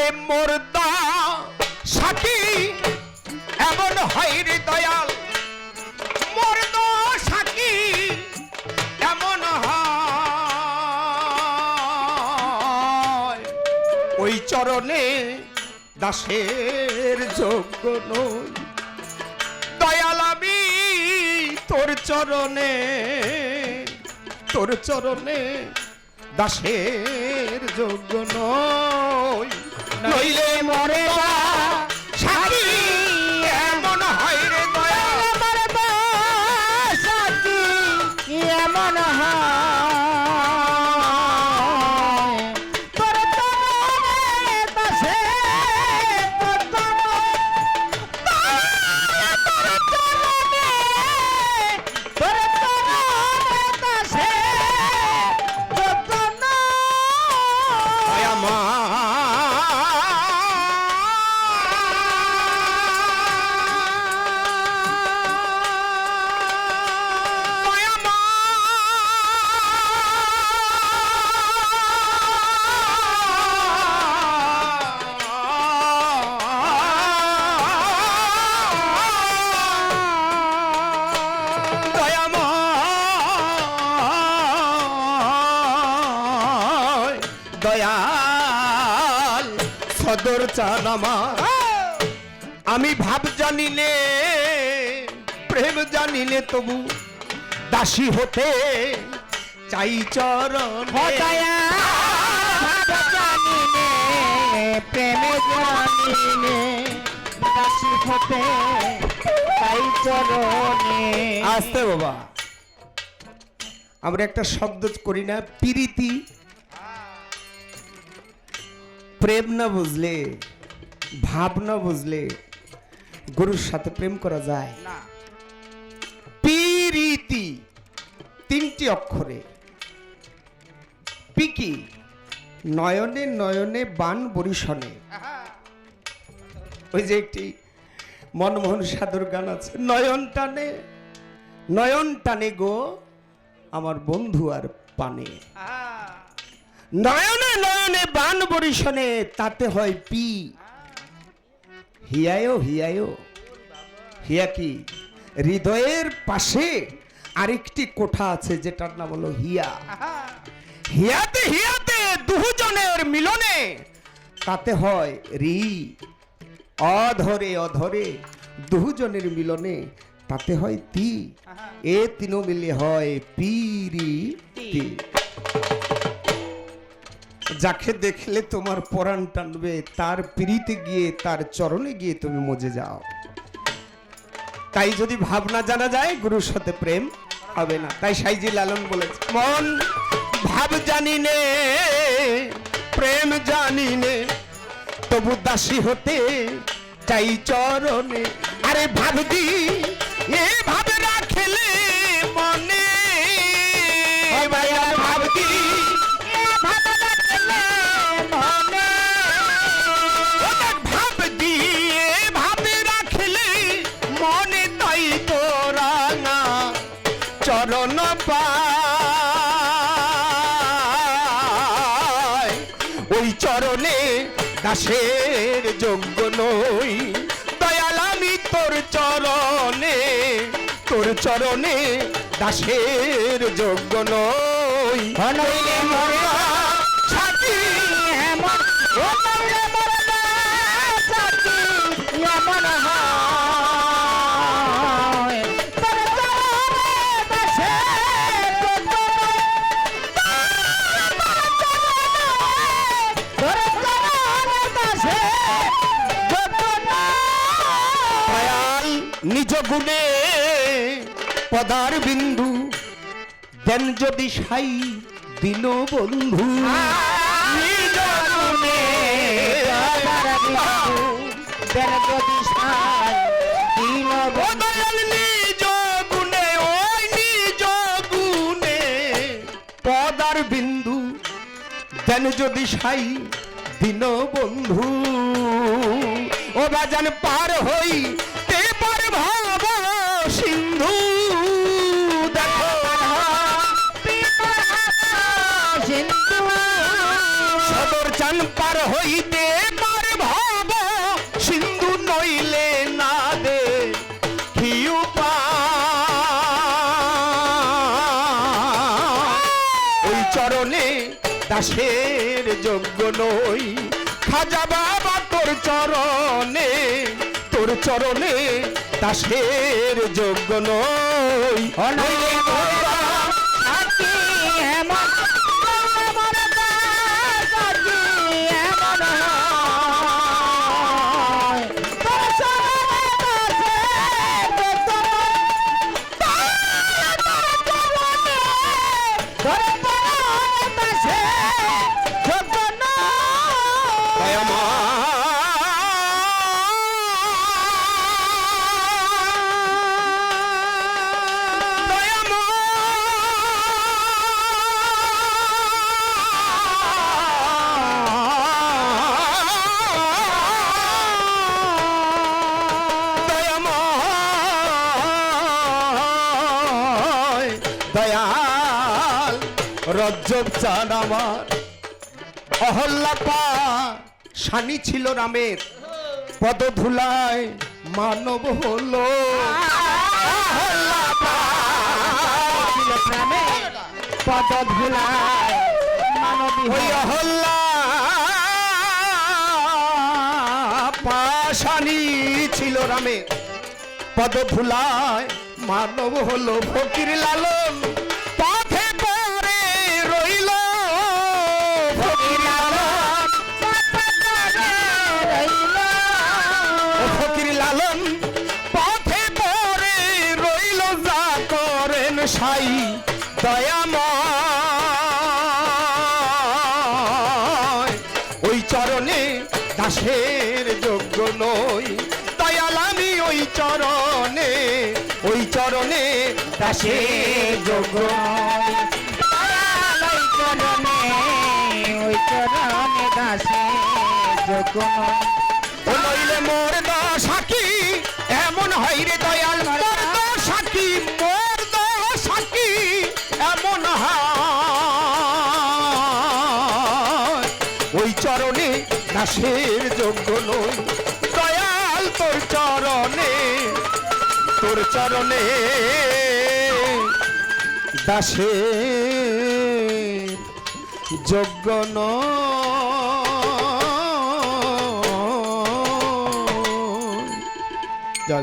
নইলে মোর সাথী, এমন হয় রে দয়াল। এমন হয়। ওই চরণে দাসের যোগ্য নই। দয়াল আমি তোর চরণে তোর চরণে দাসের যোগ্য নই। নইলে মরে সাথী এমন হয় রে দয়া। আমার সাথী এমন হয়। দয়াল সদর চান আমার। আমি ভাব জানিলে প্রেম জানিলে তবু দাসী হতে চাই চরণ। জানিনে প্রেমে দাসী হতে তাই চরণে। আসতে বাবা। আমরা একটা শব্দ করি না পিরিতি। প্রেম না বুঝলে ভাব না বুঝলে গুরুর সাথে প্রেম করা যায়। পিরিতি তিনটি অক্ষরে। পিকি নয়নে নয়নে বান বরিশনে। ওই যে একটি মনমোহন সাধুর গান আছে নয়ন টানে নয়ন টানে গো আমার বন্ধু আর পানে। নয়নে নয়নে বান বরিশনে, তাতে হয় পি। হিয়ায়ও হিয়ায়ও হিয়া কি? হৃদয়ের পাশে আরেকটি কোঠা আছে, যেটার নাম হলো হিয়া। হিয়াতে হিয়াতে দুজনের মিলনে, তাতে হয় রি। অধরে অধরে দুজনের মিলনে, তাতে হয় তি। এ তিনো মিলে হয় পিরি তি। যাকে দেখলে তোমার পরাণ টানবে, তার পিড়িতে গিয়ে, তার চরণে গিয়ে তুমি মজে যাও। তাই যদি ভাবনা জানা যায়, গুরুর সাথে প্রেম হবে না। তাই সাইজি লালন বলেছে, মন ভাব জানি নে, প্রেম জানি নে, তবু দাসী হতে চাই চরণে। আরে ভাবদি, এ চরণ পায় ওই চরণে দাসের যোগ্য নই। দয়াল আমি তোর চরণে তোর চরণে দাসের যোগ্য নই। নইলে মোরা ছাতি এমন গুণে পদার বিন্দু দেন যদি সাই দিন বন্ধু। গুণে ওই নিজ গুণে পদার বিন্দু দেন যদি সাই দিন বন্ধু। ও বাজান পার হই সিন্ধু, দেখো। সদর চান পার হইতে পার ভাব, সিন্ধু নইলে না দে খিউ ওই চরণে দাসের যোগ্য নই। খাজা বাবা, তোর চরণে তোর চরণে দাসের যোগ্য নই। রজ্জব চান আমার অহল্লা পা শানি ছিল রামের পদধুলায় মানব হলো অহল্যা পা ছিল প্রেমে পদ ধুলায় মানবী। অহল্যা পাশানি ছিল রামের পদধুলায় মানব হলো ফকির লালন সাই দয়াময়। ওই চরণে দাসের যোগ্য নই। দয়াল আমি ওই চরণে ওই চরণে দাসের যোগ্য ওই চরণে, ওই চরণে দাসে যোগ্য। নইলে মোর দাসের যোগ্য নই। দয়াল তোর চরণে তোর চরণে। দাসের যোগ্য নয়